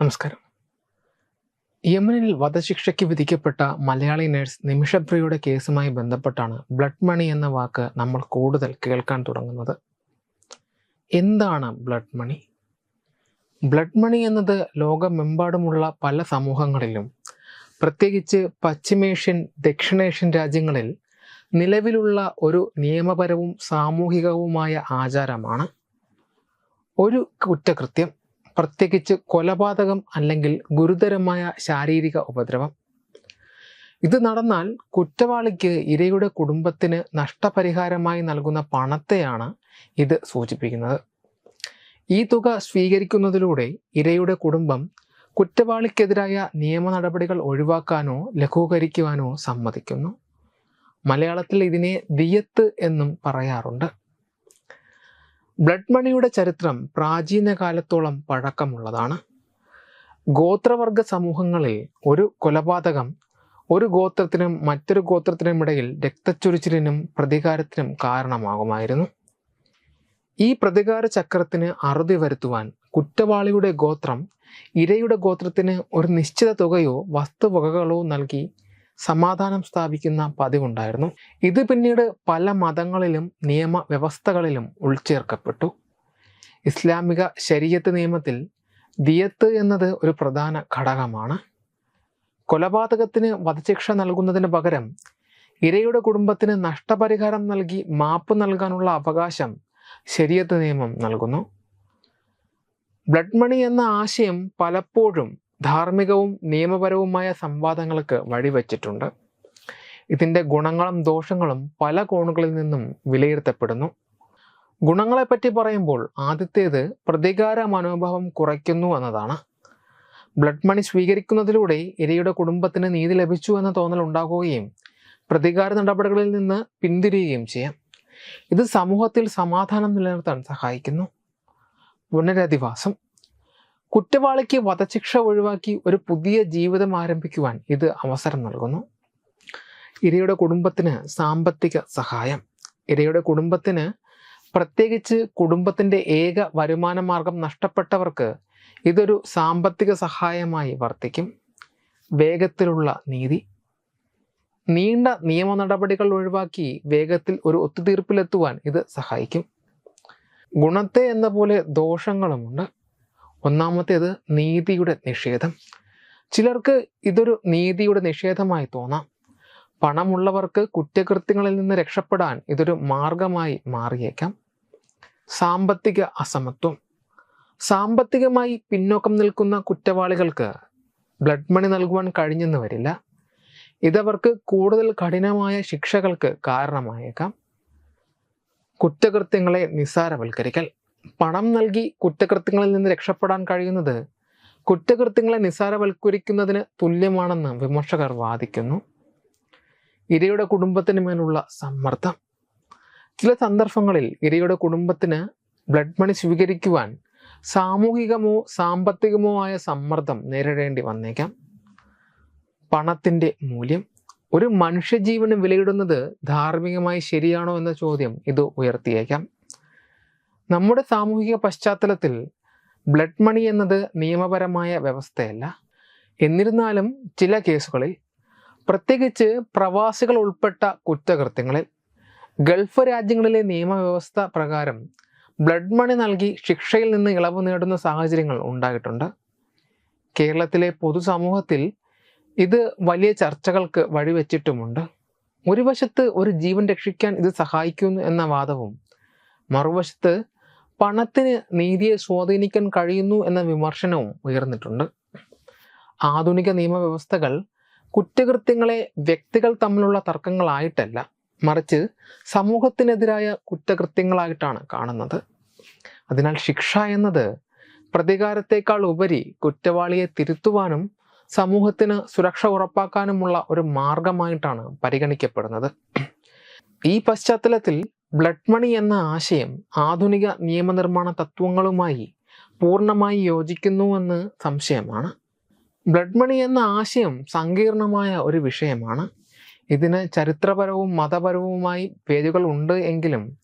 നമസ്കാരം. യമനിൽ വധശിക്ഷയ്ക്ക് വിധിക്കപ്പെട്ട മലയാളി നഴ്സ് നിമിഷപ്രിയയുടെ കേസുമായി ബന്ധപ്പെട്ടാണ് ബ്ലഡ് മണി എന്ന വാക്ക് നമ്മൾ കൂടുതൽ കേൾക്കാൻ തുടങ്ങുന്നത്. എന്താണ് ബ്ലഡ് മണി? ബ്ലഡ് മണി എന്നത് ലോകമെമ്പാടുമുള്ള പല സമൂഹങ്ങളിലും പ്രത്യേകിച്ച് പശ്ചിമേഷ്യൻ ദക്ഷിണേഷ്യൻ രാജ്യങ്ങളിൽ നിലവിലുള്ള ഒരു നിയമപരവും സാമൂഹികവുമായ ആചാരമാണ്. ഒരു കുറ്റകൃത്യം പ്രത്യേകിച്ച് കൊലപാതകം അല്ലെങ്കിൽ ഗുരുതരമായ ശാരീരിക ഉപദ്രവം. ഇത് നടന്നാൽ കുറ്റവാളിക്ക് ഇരയുടെ കുടുംബത്തിന് നഷ്ടപരിഹാരമായി നൽകുന്ന പണത്തെയാണ് ഇത് സൂചിപ്പിക്കുന്നത്. ഈ തുക സ്വീകരിക്കുന്നതിലൂടെ ഇരയുടെ കുടുംബം കുറ്റവാളിക്കെതിരായ നിയമ നടപടികൾ ഒഴിവാക്കാനോ ലഘൂകരിക്കുവാനോ സമ്മതിക്കുന്നു. മലയാളത്തിൽ ഇതിനെ വിയത്ത് എന്നും പറയാറുണ്ട്. ബ്ലഡ് മണിയുടെ ചരിത്രം പ്രാചീന കാലത്തോളം പഴക്കമുള്ളതാണ്. ഗോത്രവർഗ സമൂഹങ്ങളിൽ ഒരു കൊലപാതകം ഒരു ഗോത്രത്തിനും മറ്റൊരു ഗോത്രത്തിനും ഇടയിൽ രക്തച്ചൊരിച്ചിലിനും പ്രതികാരത്തിനും കാരണമാകുമായിരുന്നു. ഈ പ്രതികാര ചക്രത്തിന് അറുതി വരുത്തുവാൻ കുറ്റവാളിയുടെ ഗോത്രം ഇരയുടെ ഗോത്രത്തിന് ഒരു നിശ്ചിത തുകയോ വസ്തുവകകളോ നൽകി സമാധാനം സ്ഥാപിക്കുന്ന പതിവുണ്ടായിരുന്നു. ഇത് പിന്നീട് പല മതങ്ങളിലും നിയമ വ്യവസ്ഥകളിലും ഉൾച്ചേർക്കപ്പെട്ടു. ഇസ്ലാമിക ശരീരത്ത് നിയമത്തിൽ ദിയത്ത് എന്നത് ഒരു പ്രധാന ഘടകമാണ്. കൊലപാതകത്തിന് വധശിക്ഷ നൽകുന്നതിന് പകരം ഇരയുടെ കുടുംബത്തിന് നഷ്ടപരിഹാരം നൽകി മാപ്പ് നൽകാനുള്ള അവകാശം ശരീരത്ത് നിയമം നൽകുന്നു. ബ്ലഡ് മണി എന്ന ആശയം പലപ്പോഴും ധാർമ്മികവും നിയമപരവുമായ സംവാദങ്ങൾക്ക് വഴിവെച്ചിട്ടുണ്ട്. ഇതിന്റെ ഗുണങ്ങളും ദോഷങ്ങളും പല കോണുകളിൽ നിന്നും വിലയിരുത്തപ്പെടുന്നു. ഗുണങ്ങളെപ്പറ്റി പറയുമ്പോൾ ആദ്യത്തേത് പ്രതികാര മനോഭാവം കുറയ്ക്കുന്നു എന്നതാണ്. ബ്ലഡ് മണി സ്വീകരിക്കുന്നതിലൂടെ ഇരയുടെ കുടുംബത്തിന് നീതി ലഭിച്ചു എന്ന തോന്നൽ ഉണ്ടാകുകയും പ്രതികാര നടപടികളിൽ നിന്ന് പിന്തിരിയുകയും ചെയ്യാം. ഇത് സമൂഹത്തിൽ സമാധാനം നിലനിർത്താൻ സഹായിക്കുന്നു. പുനരധിവാസം. കുറ്റവാളിക്ക് വധശിക്ഷ ഒഴിവാക്കി ഒരു പുതിയ ജീവിതം ആരംഭിക്കുവാൻ ഇത് അവസരം നൽകുന്നു. ഇരയുടെ കുടുംബത്തിന് സാമ്പത്തിക സഹായം. ഇരയുടെ കുടുംബത്തിന് പ്രത്യേകിച്ച് കുടുംബത്തിന്റെ ഏക വരുമാന മാർഗം നഷ്ടപ്പെട്ടവർക്ക് ഇതൊരു സാമ്പത്തിക സഹായമായി വർത്തിക്കും. വേഗത്തിലുള്ള നീതി. നീണ്ട നിയമ നടപടികൾ ഒഴിവാക്കി വേഗത്തിൽ ഒരു ഒത്തുതീർപ്പിലെത്തുവാൻ ഇത് സഹായിക്കും. ഗുണത്തെ എന്ന പോലെ ദോഷങ്ങളുമുണ്ട്. ഒന്നാമത്തേത് നീതിയുടെ നിഷേധം. ചിലർക്ക് ഇതൊരു നീതിയുടെ നിഷേധമായി തോന്നാം. പണമുള്ളവർക്ക് കുറ്റകൃത്യങ്ങളിൽ നിന്ന് രക്ഷപ്പെടാൻ ഇതൊരു മാർഗമായി മാറിയേക്കാം. സാമ്പത്തിക അസമത്വം. സാമ്പത്തികമായി പിന്നോക്കം നിൽക്കുന്ന കുറ്റവാളികൾക്ക് ബ്ലഡ് മണി നൽകുവാൻ കഴിഞ്ഞെന്ന് വരില്ല. ഇതവർക്ക് കൂടുതൽ കഠിനമായ ശിക്ഷകൾക്ക് കാരണമായേക്കാം. കുറ്റകൃത്യങ്ങളെ നിസ്സാരവൽക്കരിക്കൽ. പണം നൽകി കുറ്റകൃത്യങ്ങളിൽ നിന്ന് രക്ഷപ്പെടാൻ കഴിയുന്നത് കുറ്റകൃത്യങ്ങളെ നിസ്സാരവൽക്കരിക്കുന്നതിന് തുല്യമാണെന്ന് വിമർശകർ വാദിക്കുന്നു. ഇരയുടെ കുടുംബത്തിന് മേലുള്ള സമ്മർദ്ദം. ചില സന്ദർഭങ്ങളിൽ ഇരയുടെ കുടുംബത്തിന് ബ്ലഡ് മണി സ്വീകരിക്കുവാൻ സാമൂഹികമോ സാമ്പത്തികമോ ആയ സമ്മർദ്ദം നേരിടേണ്ടി വന്നേക്കാം. പണത്തിന്റെ മൂല്യം. ഒരു മനുഷ്യജീവന് വിലയിടുന്നത് ധാർമ്മികമായി ശരിയാണോ എന്ന ചോദ്യം ഇത് ഉയർത്തിയേക്കാം. നമ്മുടെ സാമൂഹിക പശ്ചാത്തലത്തിൽ ബ്ലഡ് മണി എന്നത് നിയമപരമായ വ്യവസ്ഥയല്ല. എന്നിരുന്നാലും ചില കേസുകളിൽ പ്രത്യേകിച്ച് പ്രവാസികൾ ഉൾപ്പെട്ട കുറ്റകൃത്യങ്ങളിൽ ഗൾഫ് രാജ്യങ്ങളിലെ നിയമവ്യവസ്ഥ പ്രകാരം ബ്ലഡ് മണി നൽകി ശിക്ഷയിൽ നിന്ന് ഇളവ് നേടുന്ന സാഹചര്യങ്ങൾ ഉണ്ടായിട്ടുണ്ട്. കേരളത്തിലെ പൊതുസമൂഹത്തിൽ ഇത് വലിയ ചർച്ചകൾക്ക് വഴിവെച്ചിട്ടുമുണ്ട്. ഒരു വശത്ത് ഒരു ജീവൻ രക്ഷിക്കാൻ ഇത് സഹായിക്കുന്നു എന്ന വാദവും മറുവശത്ത് പണത്തിന് നീതിയെ സ്വാധീനിക്കാൻ കഴിയുന്നു എന്ന വിമർശനവും ഉയർന്നിട്ടുണ്ട്. ആധുനിക നിയമവ്യവസ്ഥകൾ കുറ്റകൃത്യങ്ങളെ വ്യക്തികൾ തമ്മിലുള്ള തർക്കങ്ങളായിട്ടല്ല മറിച്ച് സമൂഹത്തിനെതിരായ കുറ്റകൃത്യങ്ങളായിട്ടാണ് കാണുന്നത്. അതിനാൽ ശിക്ഷ എന്നത് പ്രതികാരത്തേക്കാൾ ഉപരി കുറ്റവാളിയെ തിരുത്തുവാനും സമൂഹത്തിന് സുരക്ഷ ഉറപ്പാക്കാനുമുള്ള ഒരു മാർഗമായിട്ടാണ് പരിഗണിക്കപ്പെടുന്നത്. ഈ പശ്ചാത്തലത്തിൽ ബ്ലഡ് മണി എന്ന ആശയം ആധുനിക നിയമനിർമ്മാണ തത്വങ്ങളുമായി പൂർണമായി യോജിക്കുന്നുവെന്ന് സംശയമാണ്. ബ്ലഡ് മണി എന്ന ആശയം സങ്കീർണമായ ഒരു വിഷയമാണ്. ഇതിന് ചരിത്രപരവും മതപരവുമായി പേരുകൾ ഉണ്ട് എങ്കിലും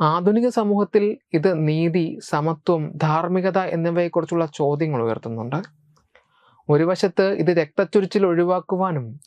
ആധുനിക സമൂഹത്തിൽ ഇത് നീതി സമത്വം ധാർമ്മികത എന്നിവയെക്കുറിച്ചുള്ള ചോദ്യങ്ങൾ ഉയർത്തുന്നുണ്ട്. ഒരു വശത്ത് ഇത് രക്തച്ചൊരിച്ചിൽ ഒഴിവാക്കുവാനും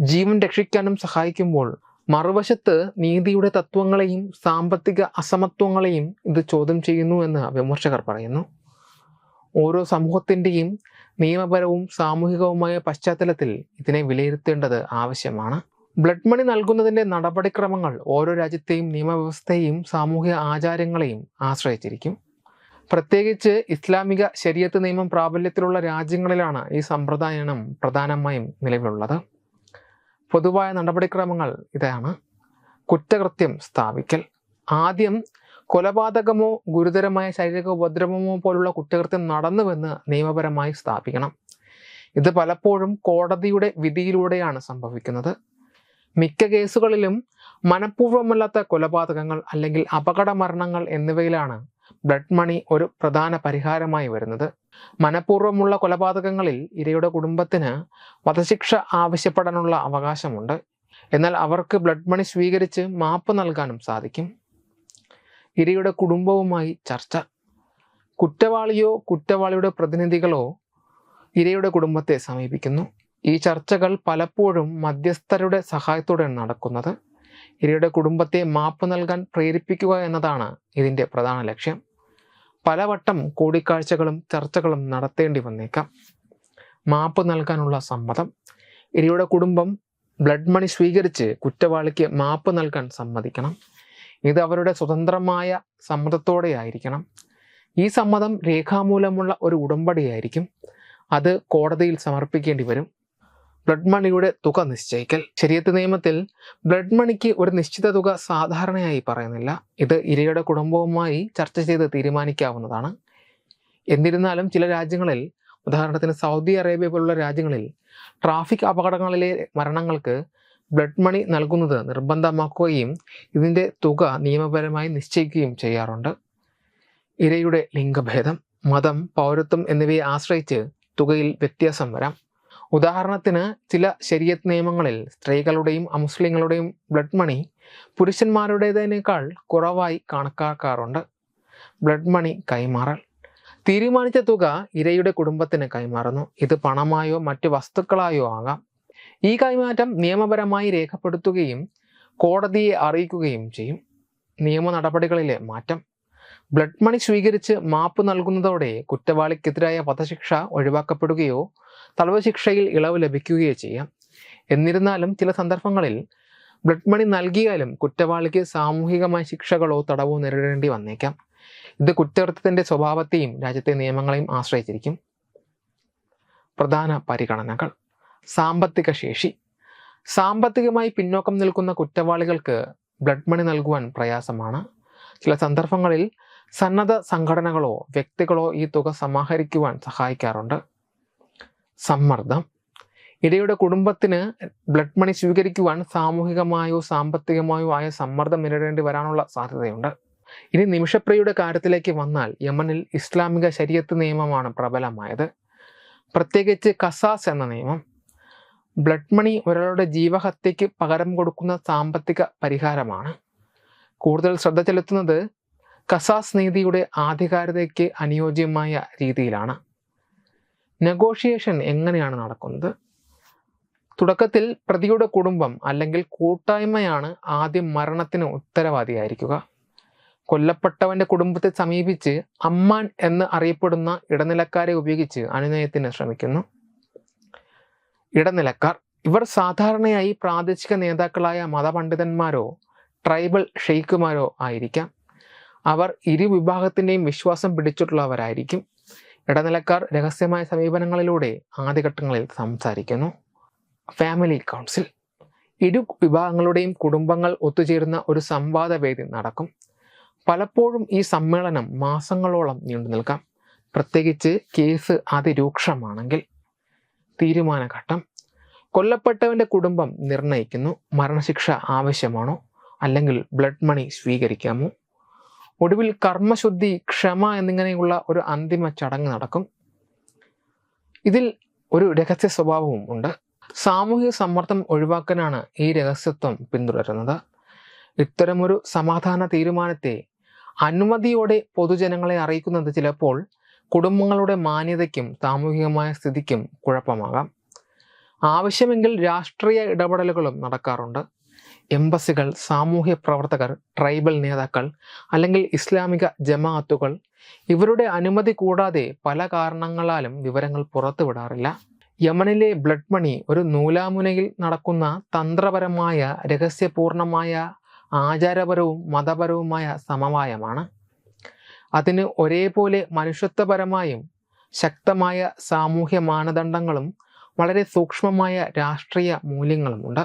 ജീവൻ രക്ഷിക്കാനും സഹായിക്കുമ്പോൾ മറുവശത്ത് നീതിയുടെ തത്വങ്ങളെയും സാമ്പത്തിക അസമത്വങ്ങളെയും ഇത് ചോദ്യം ചെയ്യുന്നു എന്ന് വിമർശകർ പറയുന്നു. ഓരോ സമൂഹത്തിന്റെയും നിയമപരവും സാമൂഹികവുമായ പശ്ചാത്തലത്തിൽ ഇതിനെ വിലയിരുത്തേണ്ടത് ആവശ്യമാണ്. ബ്ലഡ് മണി നൽകുന്നതിന്റെ നടപടിക്രമങ്ങൾ ഓരോ രാജ്യത്തെയും നിയമവ്യവസ്ഥയെയും സാമൂഹിക ആചാരങ്ങളെയും ആശ്രയിച്ചിരിക്കും. പ്രത്യേകിച്ച് ഇസ്ലാമിക ശരീരത്ത് നിയമം പ്രാബല്യത്തിലുള്ള രാജ്യങ്ങളിലാണ് ഈ സമ്പ്രദായം പ്രധാനമായും നിലവിലുള്ളത്. പൊതുവായ നടപടിക്രമങ്ങൾ ഇതാണ്. കുറ്റകൃത്യം സ്ഥാപിക്കൽ. ആദ്യം കൊലപാതകമോ ഗുരുതരമായ ശാരീരിക ഉപദ്രവമോ പോലുള്ള കുറ്റകൃത്യം നടന്നുവെന്ന് നിയമപരമായി സ്ഥാപിക്കണം. ഇത് പലപ്പോഴും കോടതിയുടെ വിധിയിലൂടെയാണ് സംഭവിക്കുന്നത്. മിക്ക കേസുകളിലും മനഃപൂർവമല്ലാത്ത കൊലപാതകങ്ങൾ അല്ലെങ്കിൽ അപകട മരണങ്ങൾ എന്നിവയിലാണ് ബ്ലഡ് മണി ഒരു പ്രധാന പരിഹാരമായി വരുന്നത്. മനഃപൂർവമുള്ള കൊലപാതകങ്ങളിൽ ഇരയുടെ കുടുംബത്തിന് വധശിക്ഷ ആവശ്യപ്പെടാനുള്ള അവകാശമുണ്ട്. എന്നാൽ അവർക്ക് ബ്ലഡ് മണി സ്വീകരിച്ച് മാപ്പ് നൽകാനും സാധിക്കും. ഇരയുടെ കുടുംബവുമായി ചർച്ച. കുറ്റവാളിയോ കുറ്റവാളിയുടെ പ്രതിനിധികളോ ഇരയുടെ കുടുംബത്തെ സമീപിക്കുന്നു. ഈ ചർച്ചകൾ പലപ്പോഴും മധ്യസ്ഥരുടെ സഹായത്തോടെയാണ് നടക്കുന്നത്. ഇരയുടെ കുടുംബത്തെ മാപ്പ് നൽകാൻ പ്രേരിപ്പിക്കുക എന്നതാണ് ഇതിന്റെ പ്രധാന ലക്ഷ്യം. പലവട്ടം കൂടിക്കാഴ്ചകളും ചർച്ചകളും നടത്തേണ്ടി വന്നേക്കാം. മാപ്പ് നൽകാനുള്ള സമ്മതം. ഇരയുടെ കുടുംബം ബ്ലഡ് മണി സ്വീകരിച്ച് കുറ്റവാളിക്ക് മാപ്പ് നൽകാൻ സമ്മതിക്കണം. ഇത് അവരുടെ സ്വതന്ത്രമായ സമ്മതത്തോടെ ആയിരിക്കണം ഈ സമ്മതം രേഖാമൂലമുള്ള ഒരു ഉടമ്പടിയായിരിക്കും. അത് കോടതിയിൽ സമർപ്പിക്കേണ്ടി വരും. ബ്ലഡ് മണിയുടെ തുക നിശ്ചയിക്കൽ. ശരീരത്ത് നിയമത്തിൽ ബ്ലഡ് മണിക്ക് ഒരു നിശ്ചിത തുക സാധാരണയായി പറയുന്നില്ല. ഇത് ഇരയുടെ കുടുംബവുമായി ചർച്ച ചെയ്ത് തീരുമാനിക്കാവുന്നതാണ്. എന്നിരുന്നാലും ചില രാജ്യങ്ങളിൽ ഉദാഹരണത്തിന് സൗദി അറേബ്യ പോലുള്ള രാജ്യങ്ങളിൽ ട്രാഫിക് അപകടങ്ങളിലെ മരണങ്ങൾക്ക് ബ്ലഡ് മണി നൽകുന്നത് നിർബന്ധമാക്കുകയും ഇതിന്റെ തുക നിയമപരമായി നിശ്ചയിക്കുകയും ചെയ്യാറുണ്ട്. ഇരയുടെ ലിംഗഭേദം മതം പൗരത്വം എന്നിവയെ ആശ്രയിച്ച് തുകയിൽ വ്യത്യാസം വരാം. ഉദാഹരണത്തിന് ചില ശരീരത്ത് നിയമങ്ങളിൽ സ്ത്രീകളുടെയും അമുസ്ലിങ്ങളുടെയും ബ്ലഡ് മണി പുരുഷന്മാരുടേതിനേക്കാൾ കുറവായി കണക്കാക്കാറുണ്ട്. ബ്ലഡ് മണി കൈമാറൽ. തീരുമാനിച്ച തുക ഇരയുടെ കുടുംബത്തിന് കൈമാറുന്നു. ഇത് പണമായോ മറ്റ് വസ്തുക്കളായോ ആകാം. ഈ കൈമാറ്റം നിയമപരമായി രേഖപ്പെടുത്തുകയും കോടതിയെ അറിയിക്കുകയും ചെയ്യും. നിയമ നടപടികളിലെ മാറ്റം. ബ്ലഡ് മണി സ്വീകരിച്ച് മാപ്പ് നൽകുന്നതോടെ കുറ്റവാളിക്കെതിരായ വധശിക്ഷ ഒഴിവാക്കപ്പെടുകയോ തടവ് ശിക്ഷയിൽ ഇളവ് ലഭിക്കുകയോ ചെയ്യാം. എന്നിരുന്നാലും ചില സന്ദർഭങ്ങളിൽ ബ്ലഡ് മണി നൽകിയാലും കുറ്റവാളിക്ക് സാമൂഹികമായ ശിക്ഷകളോ തടവോ നേരിടേണ്ടി വന്നേക്കാം. ഇത് കുറ്റകൃത്യത്തിന്റെ സ്വഭാവത്തെയും രാജ്യത്തെ നിയമങ്ങളെയും ആശ്രയിച്ചിരിക്കും. പ്രധാന പരിഗണനകൾ. സാമ്പത്തിക ശേഷി. സാമ്പത്തികമായി പിന്നോക്കം നിൽക്കുന്ന കുറ്റവാളികൾക്ക് ബ്ലഡ് മണി നൽകുവാൻ പ്രയാസമാണ്. ചില സന്ദർഭങ്ങളിൽ സന്നദ്ധ സംഘടനകളോ വ്യക്തികളോ ഈ തുക സമാഹരിക്കുവാൻ സഹായിക്കാറുണ്ട്. സമ്മർദ്ദം. ഇടയുടെ കുടുംബത്തിന് ബ്ലഡ് മണി സ്വീകരിക്കുവാൻ സാമൂഹികമായോ സാമ്പത്തികമായോ ആയ സമ്മർദ്ദം നേരിടേണ്ടി വരാനുള്ള സാധ്യതയുണ്ട്. ഇനി നിമിഷപ്രിയയുടെ കാര്യത്തിലേക്ക് വന്നാൽ യമനിൽ ഇസ്ലാമിക ശരീരത്ത് നിയമമാണ് പ്രബലമായത്. പ്രത്യേകിച്ച് കസാസ് എന്ന നിയമം. ബ്ലഡ് മണി ഒരാളുടെ ജീവഹത്യയ്ക്ക് പകരം കൊടുക്കുന്ന സാമ്പത്തിക പരിഹാരമാണ്. കൂടുതൽ ശ്രദ്ധ ചെലുത്തുന്നത് കസാസ് നീതിയുടെ ആധികാരികതയ്ക്ക് അനുയോജ്യമായ രീതിയിലാണ്. നെഗോഷിയേഷൻ എങ്ങനെയാണ് നടക്കുന്നത്? തുടക്കത്തിൽ പ്രതിയുടെ കുടുംബം അല്ലെങ്കിൽ കൂട്ടായ്മയാണ് ആദ്യം മരണത്തിന് ഉത്തരവാദിയായിരിക്കുക. കൊല്ലപ്പെട്ടവന്റെ കുടുംബത്തെ സമീപിച്ച് അമ്മാൻ എന്ന് അറിയപ്പെടുന്ന ഇടനിലക്കാരെ ഉപയോഗിച്ച് അനുനയത്തിന് ശ്രമിക്കുന്നു. ഇടനിലക്കാർ ഇവർ സാധാരണയായി പ്രാദേശിക നേതാക്കളായ മതപണ്ഡിതന്മാരോ ട്രൈബൽ ഷെയ്ക്കുമാരോ ആയിരിക്കാം. അവർ ഇരുവിഭാഗത്തിന്റെയും വിശ്വാസം പിടിച്ചിട്ടുള്ളവരായിരിക്കും. ഇടനിലക്കാർ രഹസ്യമായ സമീപനങ്ങളിലൂടെ ആദ്യഘട്ടങ്ങളിൽ സംസാരിക്കുന്നു. ഫാമിലി കൗൺസിൽ ഇരു വിഭാഗങ്ങളുടെയും കുടുംബങ്ങൾ ഒത്തുചേരുന്ന ഒരു സംവാദ വേദി നടക്കും. പലപ്പോഴും ഈ സമ്മേളനം മാസങ്ങളോളം നീണ്ടു നിൽക്കാം. പ്രത്യേകിച്ച് കേസ് അതിരൂക്ഷമാണെങ്കിൽ. തീരുമാനഘട്ടം. കൊല്ലപ്പെട്ടവന്റെ കുടുംബം നിർണയിക്കുന്നു. മരണശിക്ഷ ആവശ്യമാണോ? അല്ലെങ്കിൽ ബ്ലഡ് മണി സ്വീകരിക്കാമോ? ഒടുവിൽ കർമ്മശുദ്ധി ക്ഷമ എന്നിങ്ങനെയുള്ള ഒരു അന്തിമ ചടങ്ങ് നടക്കും. ഇതിൽ ഒരു രഹസ്യ സ്വഭാവവും ഉണ്ട്. സാമൂഹിക സമ്മർദ്ദം ഒഴിവാക്കാനാണ് ഈ രഹസ്യത്വം പിന്തുടരുന്നത്. ഇത്തരമൊരു സമാധാന തീരുമാനത്തെ അനുമതിയോടെ പൊതുജനങ്ങളെ അറിയിക്കുന്നത് ചിലപ്പോൾ കുടുംബങ്ങളുടെ മാന്യതയ്ക്കും സാമൂഹികമായ സ്ഥിതിക്കും കുഴപ്പമാകാം. ആവശ്യമെങ്കിൽ രാഷ്ട്രീയ ഇടപെടലുകളും നടക്കാറുണ്ട്. എംബസികൾ സാമൂഹ്യ പ്രവർത്തകർ ട്രൈബൽ നേതാക്കൾ അല്ലെങ്കിൽ ഇസ്ലാമിക ജമാഅത്തുകൾ ഇവരുടെ അനുമതി കൂടാതെ പല കാരണങ്ങളാലും വിവരങ്ങൾ പുറത്തുവിടാറില്ല. യമനിലെ ബ്ലഡ് മണി ഒരു നൂലാമുനയിൽ നടക്കുന്ന തന്ത്രപരമായ രഹസ്യപൂർണമായ ആചാരപരവും മതപരവുമായ സമവായമാണ്. അതിന് ഒരേപോലെ മനുഷ്യത്വപരമായും ശക്തമായ സാമൂഹ്യ മാനദണ്ഡങ്ങളും വളരെ സൂക്ഷ്മമായ രാഷ്ട്രീയ മൂല്യങ്ങളുമുണ്ട്.